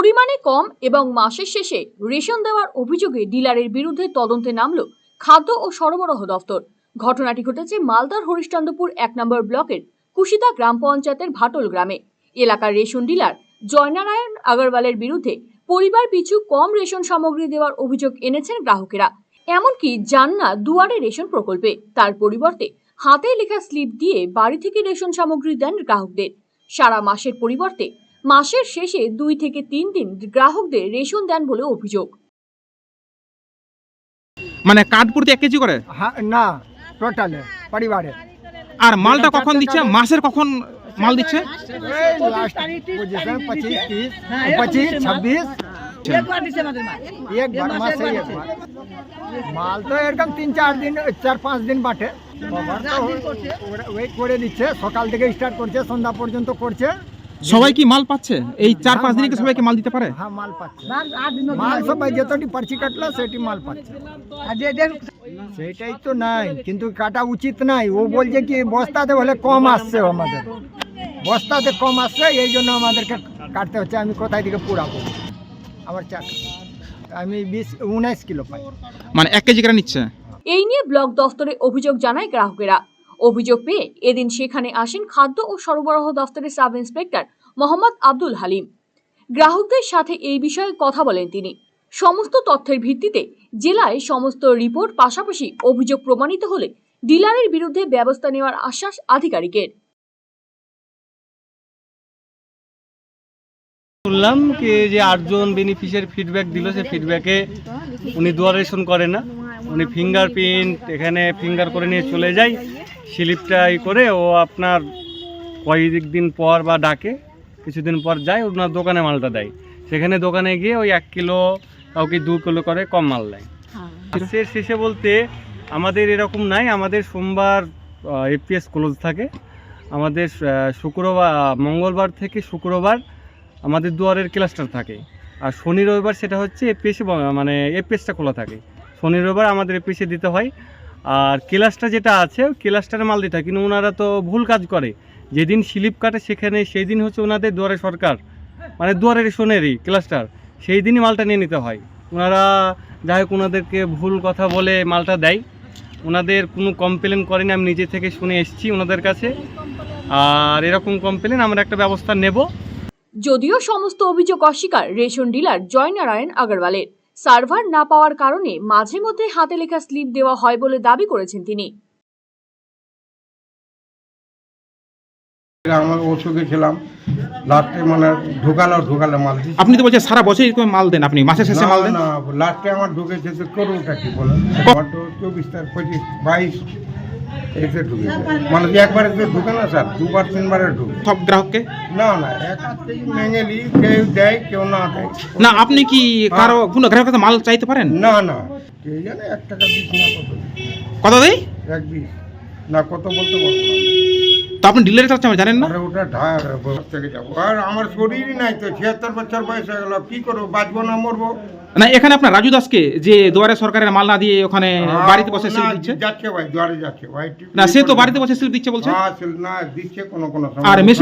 পরিমাণে কম এবং মাসের শেষে রেশন দেওয়ার অভিযোগে ডিলারের বিরুদ্ধে তদন্তে নামল খাদ্য ও সরবরাহ দফতর। ঘটনাটি ঘটেছে মালদার হরিশ্চন্দ্রপুর এক নম্বর ব্লকের কুশিদা গ্রাম পঞ্চায়েতের ভাটল গ্রামে। এলাকার রেশন ডিলার জয়নারায়ণ আগরওয়ালের বিরুদ্ধে পরিবার পিছু কম রেশন সামগ্রী দেওয়ার অভিযোগ এনেছেন গ্রাহকেরা। এমনকি যান না দুয়ারে রেশন প্রকল্পে তার পরিবর্তে হাতে লেখা স্লিপ দিয়ে বাড়ি থেকে রেশন সামগ্রী দেন গ্রাহকদের। সারা মাসের পরিবর্তে মাসের শেষে দুই থেকে তিন দিন গ্রাহকদের রেশন দেন বলে অভিযোগ। মানে কাঠ প্রতি এক কেজি করে? না টোটালে পরিবারে। আর মালটা কখন দিচ্ছে? হ্যাঁ, মাসের কখন মাল দিচ্ছে? পঁচিশ ছাব্বিশ। মাল। তো এরকম তিন চার দিন চার পাঁচ দিন বাটে। ওয়েট করে দিচ্ছে সকাল থেকে স্টার্ট করছে সন্ধ্যা পর্যন্ত করছে। সবাই কি মাল পাচ্ছে? এই চার পাঁচ দিনে কি সবাইকে মাল দিতে পারে? হ্যাঁ মাল পাচ্ছে। মাল সবাই যতটি পার্চি কাটলো সেটি মাল পাচ্ছে। সেটাই তো নাই কিন্তু কাটা উচিত নাই। ও বলছে কি বস্তাতে বলে কম আসছে আমাদের। বস্তাতে কম আসছে এই জন্য আমাদেরকে কাটতে হচ্ছে। আমি কোথায় থেকে পুরাবো? আমার চাকা আমি বিশ উনিশ কিলো পাই। মানে এক কেজি করে নিচ্ছে? এই নিয়ে ব্লক দফতরে অভিযোগ জানায় গ্রাহকেরা। অভিযোগ পেয়ে এদিন সেখানে আসেন খাদ্য ও সরবরাহ দফতরের সাব ইন্সপেক্টর মোহাম্মদ আব্দুল হালিম। গ্রাহকদের সাথে এই বিষয়ে কথা বলেন তিনি। সমস্ত তথ্যের ভিত্তিতে জেলায় সমস্ত রিপোর্ট পাশাপাশি অভিযোগ প্রমাণিত হলে ডিলারের বিরুদ্ধে ব্যবস্থা নেওয়ার আশ্বাস আধিকারিকের। শুনলাম কি যে আটজন বেনিফিশিয়ারি ফিডব্যাক দিল, সে ফিডব্যাকে উনি দুয়ারেশন করে না। উনি ফিঙ্গারপ্রিন্ট এখানে ফিঙ্গার করে নিয়ে চলে যায়। স্লিপটা ই করে ও আপনার কয়েক দিন পর বা ডাকে কিছুদিন পর যায় ওনার দোকানে মালটা দেয়। সেখানে দোকানে গিয়ে ওই এক কিলো কাউকে দু কিলো করে কম মাল দেয়। মাসের শেষে বলতে আমাদের এরকম নাই আমাদের সোমবার এপিএস ক্লোজ থাকে। আমাদের শুক্রবার মঙ্গলবার থেকে শুক্রবার আমাদের দুয়ারের ক্লাস্টার থাকে। আর শনি রবিবার সেটা হচ্ছে এপিএসে মানে এপিএসটা খোলা থাকে। শনি রবিবার আমাদের এপিএসে দিতে হয়। আর ক্লাসটা যেটা আছে, ক্লাস্টারে মাল দিতে কিন্তু ওনারা তো ভুল কাজ করে। যেদিন স্লিপ কাটে সেখানে সেই দিন হচ্ছে ওনাদের দুয়ারে সরকার মানে দুয়ারের শোনেরই ক্লাস্টার সেই দিনই মালটা নিয়ে নিতে হয়। ওনারা যাই হোক, ওনাদেরকে ভুল কথা বলে মালটা দেয়। ওনাদের কোনো কমপ্লেন করেনি, আমি নিজে থেকে শুনে এসেছি ওনাদের কাছে। আর এরকম কমপ্লেন আমরা একটা ব্যবস্থা নেব। যদিও সমস্ত অভিযোগ অস্বীকার রেশন ডিলার জয়নারায়ণ আগরওয়ালের। সার্ভার না পাওয়ার কারণে মাঝে মধ্যে হাতে লেখা স্লিপ দেওয়া হয় বলে দাবি করেছেন তিনি। আমার ওষুধে খেলাম। লাস্টে মানে ঢোকালো ঢোকালো মাল আপনি তো বলছেন সারা মাল দেন আপনি মাসের শেষে মাল দেন? না লাস্টে আমার ঢুকেছে তো করুটা কি বলেন? আমার তো চব্বিশ তার পঁচিশ বাইশ এসে মানে একবারে তো ঢুকে না স্যার দুবার তিনবারে ঢুকে। সব গ্রাহককে? না না কেউ দেয় কেউ না দেয়। না আপনি কি কারও কোনো গ্রাহকের মাল চাইতে পারেন? না না। কে জানে এক টাকা না কত? কত দেয় এক বিশ। না কত বলতে পারব। তো আপনি কাছে জানেন না? আরে ওটা ঢাক থেকে যাব। আর আমার শরীরই নাই তো ছিয়াত্তর বছর বয়স হয়ে গেল কি করব বাঁচবো না মরবো? না এখানে আপনার রাজু দাসকে যে দুয়ারে সরকারের মাল না দিয়ে ওখানে বাড়িতে বসে সিল দিচ্ছে? যাচ্ছে ভাই দুয়ারে যাচ্ছে। ভাই না সে তো বাড়িতে বসে সিল দিচ্ছে বলছে? হ্যাঁ, না দিচ্ছে কোনো কোনো আর